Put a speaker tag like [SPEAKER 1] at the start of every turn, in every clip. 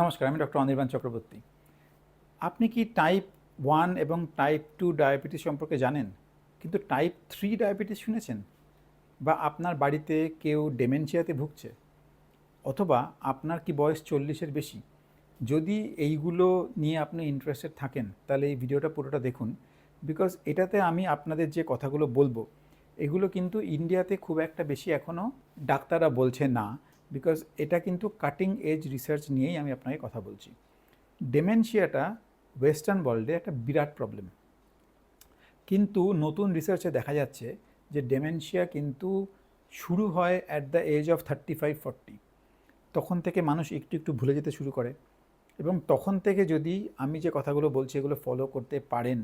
[SPEAKER 1] নমস্কার, আমি ডক্টর অনির্বাণ চক্রবর্তী। আপনি কি টাইপ ওয়ান এবং টাইপ টু ডায়াবেটিস সম্পর্কে জানেন? কিন্তু টাইপ থ্রি ডায়াবেটিস শুনেছেন? বা আপনার বাড়িতে কেউ ডেমেনশিয়াতে ভুগছে? অথবা আপনার কি বয়স চল্লিশের বেশি? যদি এইগুলো নিয়ে আপনি ইন্টারেস্টেড থাকেন, তাহলে এই ভিডিওটা পুরোটা দেখুন। বিকজ এটাতে আমি আপনাদের যে কথাগুলো বলব, এগুলো কিন্তু ইন্ডিয়াতে খুব একটা বেশি এখনও ডাক্তাররা বলছে না। বিকজ এটা কিন্তু কাটিং এজ রিসার্চ নিয়েই আমি আপনাকে কথা বলছি। ডেমেনশিয়াটা ওয়েস্টার্ন ওয়ার্ল্ডে একটা বিরাট প্রবলেম কিন্তু নতুন রিসার্চে দেখা যাচ্ছে যে ডেমেনশিয়া কিন্তু শুরু হয় at the age of thirty five forty তখন থেকে মানুষ একটু একটু ভুলে যেতে শুরু করে। এবং তখন থেকে যদি আমি যে কথাগুলো বলছি এগুলো ফলো করতে পারেন,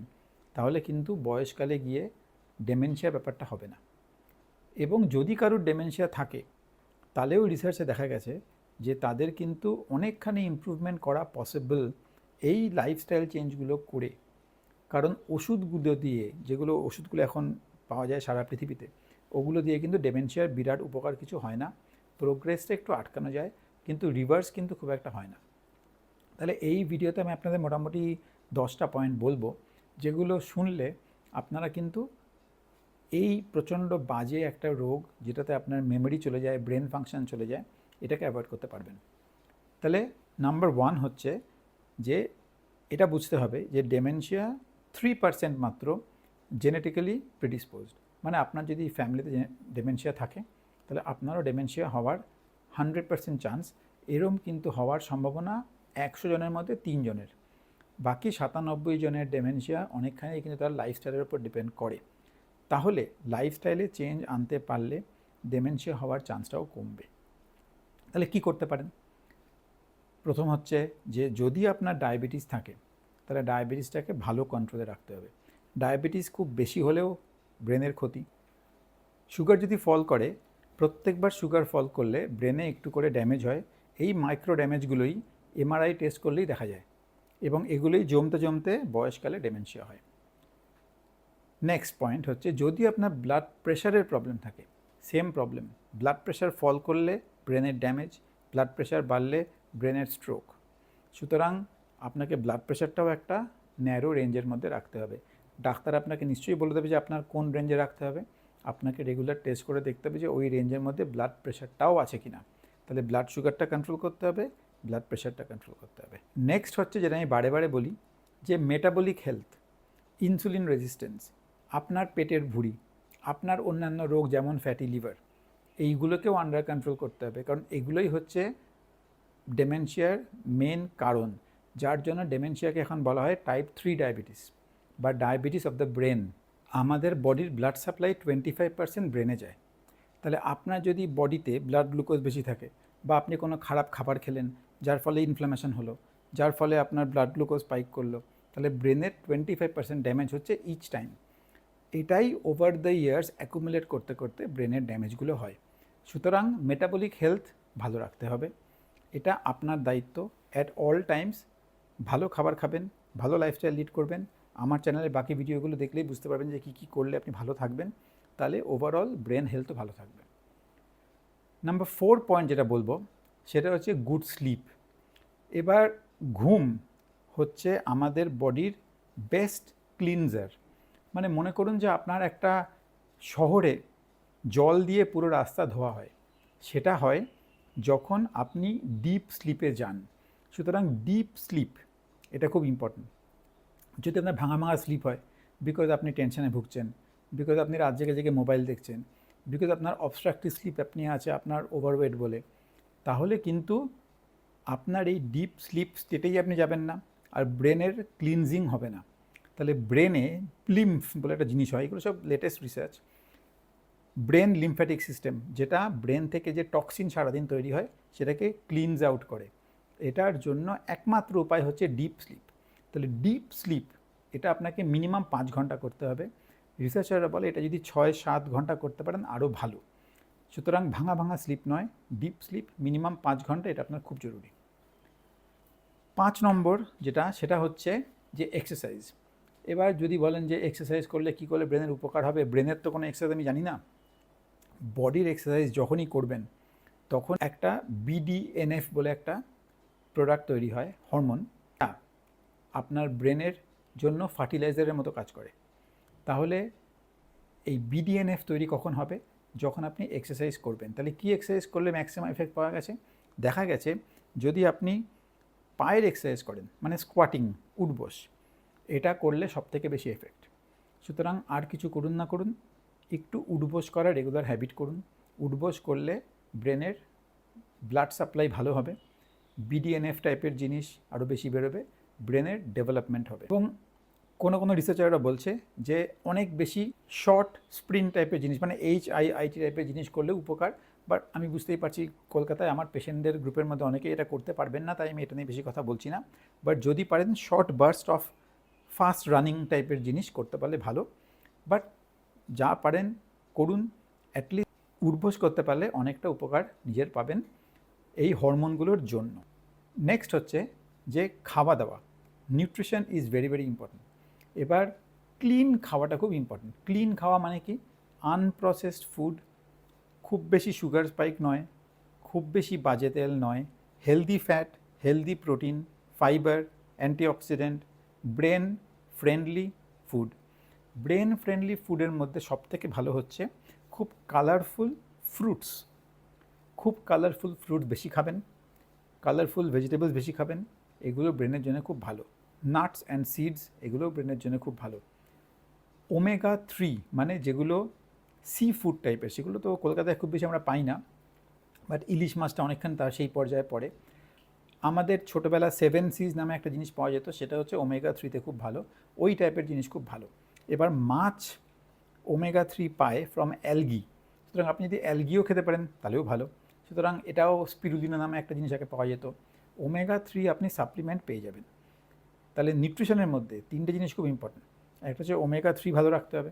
[SPEAKER 1] তাহলে কিন্তু বয়সকালে গিয়ে ডেমেনশিয়া ব্যাপারটা হবে না। এবং যদি কারোর ডেমেনশিয়া থাকে তাহলেও রিসার্চে দেখা গেছে যে তাদের কিন্তু অনেকখানি ইমপ্রুভমেন্ট করা পসিবল এই লাইফস্টাইল চেঞ্জগুলো করে। কারণ ওষুধগুলো দিয়ে, যেগুলো ওষুধগুলো এখন পাওয়া যায় সারা পৃথিবীতে, ওগুলো দিয়ে কিন্তু ডেমেনশিয়ার বিরাট উপকার কিছু হয় না। প্রোগ্রেসটা একটু আটকানো যায়, কিন্তু রিভার্স কিন্তু খুব একটা হয় না। তাহলে এই ভিডিওতে আমি আপনাদের মোটামুটি দশটা পয়েন্ট বলব, যেগুলো শুনলে আপনারা কিন্তু এই প্রচণ্ড বাজে একটা রোগ যেটাতে আপনার মেমোরি চলে যায় ব্রেন ফাংশন চলে যায়, এটাকে অ্যাভয়েড করতে পারবেন। তাহলে নাম্বার ওয়ান হচ্ছে যে এটা বুঝতে হবে যে ডেমেনশিয়া থ্রি পার্সেন্ট মাত্র জেনেটিক্যালি প্রিডিসপোজড মানে আপনার যদি ফ্যামিলিতে ডেমেনশিয়া থাকে, তাহলে আপনারও ডেমেনশিয়া হওয়ার হান্ড্রেড পার্সেন্ট চান্স এরম কিন্তু হওয়ার সম্ভাবনা একশো জনের মধ্যে তিনজনের বাকি সাতানব্বই জনের ডেমেনশিয়া অনেকখানি কিন্তু তার লাইফস্টাইলের উপর ডিপেন্ড করে। তাহলে লাইফস্টাইলে চেঞ্জ আনতে পারলে ডেমেনশিয়া হওয়ার চান্সটাও কমবে। তাহলে কি করতে পারেন? প্রথম হচ্ছে যে, যদি আপনার ডায়াবেটিস থাকে, তাহলে ডায়াবেটিসটাকে ভালো কন্ট্রোলে রাখতে হবে। ডায়াবেটিস খুব বেশি হলেও ব্রেনের ক্ষতি। সুগার যদি ফল করে, প্রত্যেকবার সুগার ফল করলে ব্রেনে একটু করে ড্যামেজ হয়। এই মাইক্রো ড্যামেজগুলোই এমআরআই টেস্ট করলেই দেখা যায় এবং এগুলোই জমতে জমতে বয়সকালে ডেমেনশিয়া হয়। নেক্সট পয়েন্ট হচ্ছে, যদি আপনার ব্লাড প্রেশারের প্রবলেম থাকে same problem blood pressure fall করলে ব্রেনের ড্যামেজ ব্লাড প্রেশার বাড়লে ব্রেনের স্ট্রোক সুতরাং আপনাকে ব্লাড প্রেশারটাও একটা ন্যারো রেঞ্জের মধ্যে রাখতে হবে। ডাক্তার আপনাকে নিশ্চয়ই বলে দেবে যে আপনার কোন রেঞ্জে রাখতে হবে। আপনাকে রেগুলার টেস্ট করে দেখতে হবে যে ওই রেঞ্জের মধ্যে ব্লাড প্রেশারটাও আছে কি না তাহলে ব্লাড সুগারটা কন্ট্রোল করতে হবে ব্লাড প্রেশারটা কন্ট্রোল করতে হবে। নেক্সট হচ্ছে, যেটা আমি বারে বারে বলি, যে মেটাবলিক হেলথ ইনসুলিন রেজিস্ট্যান্স আপনার পেটের ভুঁড়ি, আপনার অন্যান্য রোগ যেমন ফ্যাটি লিভার এইগুলোকেও আন্ডার কন্ট্রোল করতে হবে। কারণ এগুলোই হচ্ছে ডেমেনশিয়ার মেন কারণ। যার জন্য ডেমেনশিয়াকে এখন বলা হয় টাইপ থ্রি ডায়াবেটিস বা ডায়াবেটিস অফ দ্য ব্রেন আমাদের বডির blood supply twenty five percent ব্রেনে যায়। তাহলে আপনার যদি বডিতে ব্লাড গ্লুকোজ বেশি থাকে বা আপনি কোনো খারাপ খাবার খেলেন, যার ফলে ইনফ্লামেশন হলো, যার ফলে আপনার ব্লাড গ্লুকোজ স্পাইক করল, তাহলে ব্রেনের টোয়েন্টি ফাইভ পার্সেন্ট ড্যামেজ হচ্ছে ইচ টাইম এটাই ওভার দ্য ইয়ার্স অ্যাকুমুলেট করতে করতে ব্রেনের ড্যামেজগুলো হয়। সুতরাং মেটাবলিক হেলথ ভালো রাখতে হবে। এটা আপনার দায়িত্ব। অ্যাট অল টাইমস ভালো খাবার খাবেন, ভালো লাইফস্টাইল লিড করবেন। আমার চ্যানেলের বাকি ভিডিওগুলো দেখলেই বুঝতে পারবেন যে কী কী করলে আপনি ভালো থাকবেন। তাহলে ওভারঅল ব্রেন হেলথও ভালো থাকবে। নাম্বার ফোর পয়েন্ট যেটা বলব, সেটা হচ্ছে গুড স্লিপ এবার ঘুম হচ্ছে আমাদের বডির বেস্ট ক্লিনজার মানে মনে করুন যে আপনার একটা শহরে জল দিয়ে পুরো রাস্তা ধোয়া হয়। সেটা হয় যখন আপনি ডিপ স্লিপে যান। সুতরাং ডিপ স্লিপ এটা খুব ইম্পর্টেন্ট যদি আপনার ভাঙা ভাঙা স্লিপ হয় বিকজ আপনি টেনশনে ভুগছেন বিকজ আপনি রাত জেগে জেগে মোবাইল দেখছেন বিকজ আপনার অবস্ট্রাকটিভ স্লিপ আপনি আছে আপনার ওভারওয়েট বলে, তাহলে কিন্তু আপনার এই ডিপ স্লিপ স্টেটেই আপনি যাবেন না। আর ব্রেনের ক্লিনজিং হবে না। তাহলে ব্রেনে লিম্ফ বলে একটা জিনিস হয়, এগুলো সব latest research brain lymphatic system যেটা ব্রেন থেকে যে টক্সিন সারাদিন তৈরি হয়, সেটাকে ক্লিনজ আউট করে। এটার জন্য একমাত্র উপায় হচ্ছে ডিপ স্লিপ তাহলে ডিপ স্লিপ এটা আপনাকে মিনিমাম পাঁচ ঘণ্টা করতে হবে। রিসার্চাররা বলে এটা যদি ছয় সাত ঘণ্টা করতে পারেন আরও ভালো। সুতরাং ভাঙা ভাঙা স্লিপ নয় ডিপ স্লিপ মিনিমাম পাঁচ ঘণ্টা, এটা আপনার খুব জরুরি। পাঁচ নম্বর যেটা, সেটা হচ্ছে যে এক্সারসাইজ এবার যদি বলেন যে এক্সারসাইজ করলে কী করলে ব্রেনের উপকার হবে? ব্রেনের তো কোনো এক্সারসাইজ আমি জানি না। বডির এক্সারসাইজ যখনই করবেন, তখন একটা বিডিএনএফ বলে একটা প্রোডাক্ট তৈরি হয় হরমোন আপনার ব্রেনের জন্য ফার্টিলাইজারের মতো কাজ করে। তাহলে এই বিডিএনএফ তৈরি কখন হবে? যখন আপনি এক্সারসাইজ করবেন। তাহলে কী এক্সারসাইজ করলে ম্যাক্সিমাম এফেক্ট পাওয়া গেছে? দেখা গেছে, যদি আপনি পায়ের এক্সারসাইজ করেন মানে স্কোয়াটিং উঠবোস এটা করলে সব থেকে বেশি এফেক্ট সুতরাং আর কিছু করুন না করুন, একটু উঠবোস করা রেগুলার হ্যাবিট করুন। উঠবোস করলে ব্রেনের ব্লাড সাপ্লাই ভালো হবে বিডিএনএফ টাইপের জিনিস আরও বেশি বেরোবে, ব্রেনের ডেভেলপমেন্ট হবে। এবং কোনো কোনো রিসার্চাররা বলছে যে অনেক বেশি শর্ট স্প্রিন্ট টাইপের জিনিস মানে এইচ আই আইটি টাইপের জিনিস করলে উপকার বাট আমি বুঝতেই পারছি কলকাতায় আমার পেশেন্টদের গ্রুপের মধ্যে অনেকে এটা করতে পারবেন না, তাই আমি এটা নিয়ে বেশি কথা বলছি না। বাট যদি পারেন short burst of fast running টাইপের জিনিস করতে পারলে ভালো। বাট যা পারেন করুন অ্যাটলিস্ট উর্বশ করতে পারলে অনেকটা উপকার নিজের পাবেন এই হরমোনগুলোর জন্য। নেক্সট হচ্ছে যে খাওয়া দাওয়া। Nutrition is very very important এবার ক্লিন খাওয়াটা খুব ইম্পর্ট্যান্ট ক্লিন খাওয়া মানে কি? আনপ্রসেসড ফুড খুব বেশি সুগার স্পাইক নয়, খুব বেশি বাজে তেল নয় healthy fat healthy protein fibre antioxidant brain friendly food. Brain friendly ফুডের মধ্যে সবথেকে ভালো হচ্ছে খুব কালারফুল ফ্রুটস। খুব কালারফুল ফ্রুট বেশি খাবেন, কালারফুল ভেজিটেবলস বেশি খাবেন, এগুলো ব্রেনের জন্য খুব ভালো। নাটস অ্যান্ড সিডস, এগুলো ব্রেনের জন্য খুব ভালো। ওমেগা থ্রি মানে যেগুলো সি ফুড টাইপের, সেগুলো তো কলকাতায় খুব বেশি আমরা পাই না, বাট ইলিশ মাছটা অনেকখানি তার সেই পর্যায়ে পড়ে। আমাদের ছোটোবেলা সেভেন সিজ নামে একটা জিনিস পাওয়া যেত, সেটা হচ্ছে ওমেগা থ্রিতে খুব ভালো। ওই টাইপের জিনিস খুব ভালো। এবার মাছ ওমেগা থ্রি পায় ফ্রম অ্যালগি সুতরাং আপনি যদি অ্যালগিও খেতে পারেন, তাহলেও ভালো। সুতরাং এটাও স্পিরুলিনা নামে একটা জিনিস আগে পাওয়া যেত। ওমেগা থ্রি আপনি সাপ্লিমেন্ট পেয়ে যাবেন। তাহলে নিউট্রিশনের মধ্যে তিনটে জিনিস খুব ইম্পর্টেন্ট একটা হচ্ছে ওমেগা থ্রি ভালো রাখতে হবে।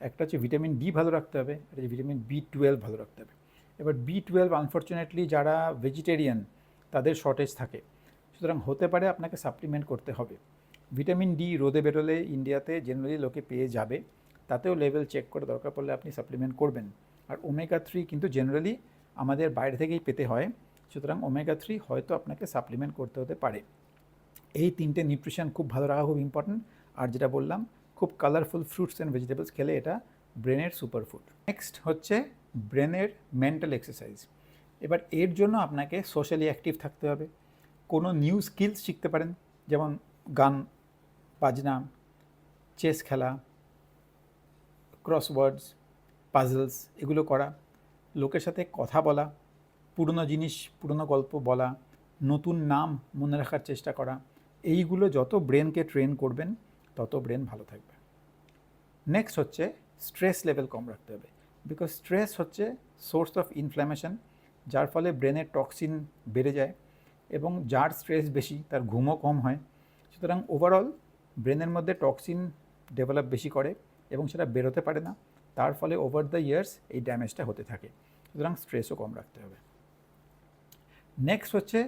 [SPEAKER 1] একটা হচ্ছে ভিটামিন ডি ভালো রাখতে হবে। একটা হচ্ছে ভিটামিন বি টুয়েলভ ভালো রাখতে হবে। এবার বি টুয়েলভ আনফর্চুনেটলি যারা ভেজিটেরিয়ান তাদের শর্টেজ থাকে। সুতরাং হতে পারে আপনাকে সাপ্লিমেন্ট করতে হবে। ভিটামিন ডি রোদে বেরোলে ইন্ডিয়াতে জেনারেলি লোকে পেয়ে যাবে। তাতেও লেভেল চেক করে দরকার পড়লে আপনি সাপ্লিমেন্ট করবেন। আর ওমেগা থ্রি কিন্তু জেনারেলি আমাদের বাইরে থেকেই পেতে হয়। সুতরাং ওমেগা থ্রি হয়তো আপনাকে সাপ্লিমেন্ট করতে হতে পারে। এই তিনটে নিউট্রিশন খুব ভালো রাখা খুব ইম্পর্ট্যান্ট আর যেটা বললাম, খুব কালারফুল ফ্রুটস অ্যান্ড ভেজিটেবলস খেলে এটা ব্রেনের সুপার ফুড নেক্সট হচ্ছে ব্রেনের মেন্টাল এক্সারসাইজ এবার এর জন্য আপনাকে সোশ্যালি অ্যাক্টিভ থাকতে হবে। কোনো নিউ স্কিলস শিখতে পারেন, যেমন গান, বাজনা চেস খেলা ক্রসওয়ার্ডস পাজলস এগুলো করা, লোকের সাথে কথা বলা, পুরনো জিনিস, পুরনো গল্প বলা, নতুন নাম মনে রাখার চেষ্টা করা, এইগুলো যত ব্রেনকে ট্রেন করবেন, তত ব্রেন ভালো থাকবে। নেক্সট হচ্ছে স্ট্রেস লেভেল কম রাখতে হবে বিকজ স্ট্রেস হচ্ছে সোর্স অফ ইনফ্ল্যামেশন যার ফলে ব্রেনের টক্সিন বেড়ে যায় এবং যার স্ট্রেস বেশি, তার ঘুমও কম হয়। সুতরাং ওভারঅল ব্রেনের মধ্যে টক্সিন ডেভেলপ বেশি করে এবং সেটা বেরোতে পারে না। তার ফলে ওভার দ্য ইয়ার্স এই ড্যামেজটা হতে থাকে। সুতরাং স্ট্রেসও কম রাখতে হবে। নেক্সট হচ্ছে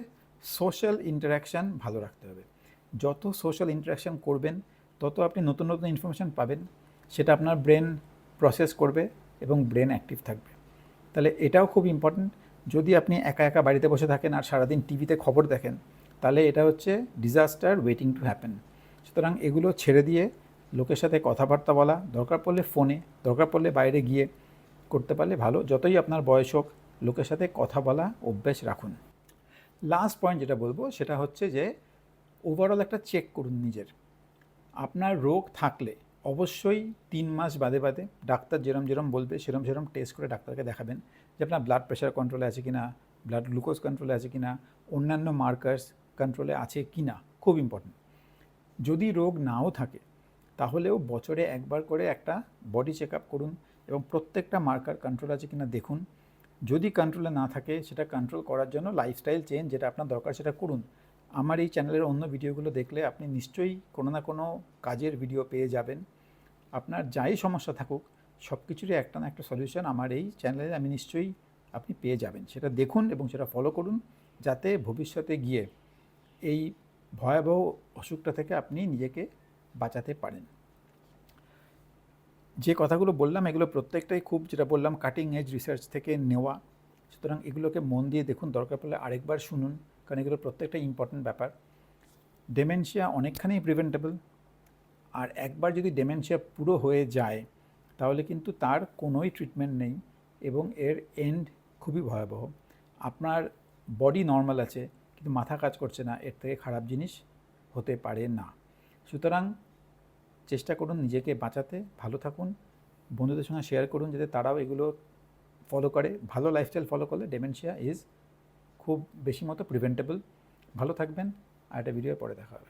[SPEAKER 1] সোশ্যাল ইন্টারাকশান ভালো রাখতে হবে। যত সোশ্যাল ইন্টারাকশান করবেন, তত আপনি নতুন নতুন ইনফরমেশান পাবেন। সেটা আপনার ব্রেন প্রসেস করবে এবং ব্রেন অ্যাক্টিভ থাকবে। তাহলে এটাও খুব ইম্পর্ট্যান্ট যদি আপনি একা একা বাড়িতে বসে থাকেন আর সারাদিন টিভিতে খবর দেখেন, তাহলে এটা হচ্ছে ডিজাস্টার ওয়েটিং টু হ্যাপেন সুতরাং এগুলো ছেড়ে দিয়ে লোকের সাথে কথাবার্তা বলা, দরকার পড়লে ফোনে, দরকার পড়লে বাইরে গিয়ে করতে পারলে ভালো। যতই আপনার বয়স হোক, লোকের সাথে কথা বলা, অভ্যেস রাখুন। লাস্ট পয়েন্ট যেটা বলব, সেটা হচ্ছে যে ওভারঅল একটা চেক করুন নিজের। আপনার রোগ থাকলে অবশ্যই তিন মাস বাদে বাদে ডাক্তার যেরম যেরম বলবে, সেরম সেরম টেস্ট করে ডাক্তারকে দেখাবেন। আপনার ব্লাড প্রেশার কন্ট্রোলে আছে কি না ব্লাড গ্লুকোজ কন্ট্রোলে আছে কি না অন্যান্য মার্কার্স কন্ট্রোলে আছে কি না খুব ইম্পর্টেন্ট যদি রোগ নাও থাকে, তাহলেও বছরে একবার করে একটা বডি চেক আপ করুন এবং প্রত্যেকটা মার্কার কন্ট্রোল আছে কিনা দেখুন। যদি কন্ট্রোলে না থাকে, সেটা কন্ট্রোল করার জন্য লাইফস্টাইল চেঞ্জ যেটা আপনার দরকার সেটা করুন। আমার এই চ্যানেলের অন্য ভিডিওগুলো দেখলে আপনি নিশ্চয়ই কোনো না কোনো কাজের ভিডিও পেয়ে যাবেন। আপনার যাই সমস্যা থাকুক সব কিছুরই একটা না একটা সলিউশন আমার এই চ্যানেলে আমি নিশ্চয়ই আপনি পেয়ে যাবেন। সেটা দেখুন এবং সেটা ফলো করুন যাতে ভবিষ্যতে গিয়ে এই ভয়াবহ অসুখটা থেকে আপনি নিজেকে বাঁচাতে পারেন। যে কথাগুলো বললাম, এগুলো প্রত্যেকটাই খুব যেটা বললাম কাটিং এজ রিসার্চ থেকে নেওয়া। সুতরাং এগুলোকে মন দিয়ে দেখুন, দরকার পড়লে আরেকবার শুনুন, কারণ এগুলো প্রত্যেকটা ইম্পর্ট্যান্ট ব্যাপার। ডেমেনশিয়া অনেকখানি প্রিভেন্টেবল আর একবার যদি ডেমেনশিয়া পুরো হয়ে যায় তাহলে কিন্তু তার কোনোই ট্রিটমেন্ট নেই এবং এর এন্ড খুবই ভয়াবহ। আপনার বডি নর্মাল আছে, কিন্তু মাথা কাজ করছে না, এর থেকে খারাপ জিনিস হতে পারে না। সুতরাং চেষ্টা করুন নিজেকে বাঁচাতে, ভালো থাকুন, বন্ধুদের সঙ্গে শেয়ার করুন যাতে তারাও এগুলো ফলো করে। ভালো লাইফস্টাইল ফলো করলে ডেমেনশিয়া ইজ খুব বেশি মতো প্রিভেন্টেবল ভালো থাকবেন, আর একটা ভিডিও পরে দেখা হবে।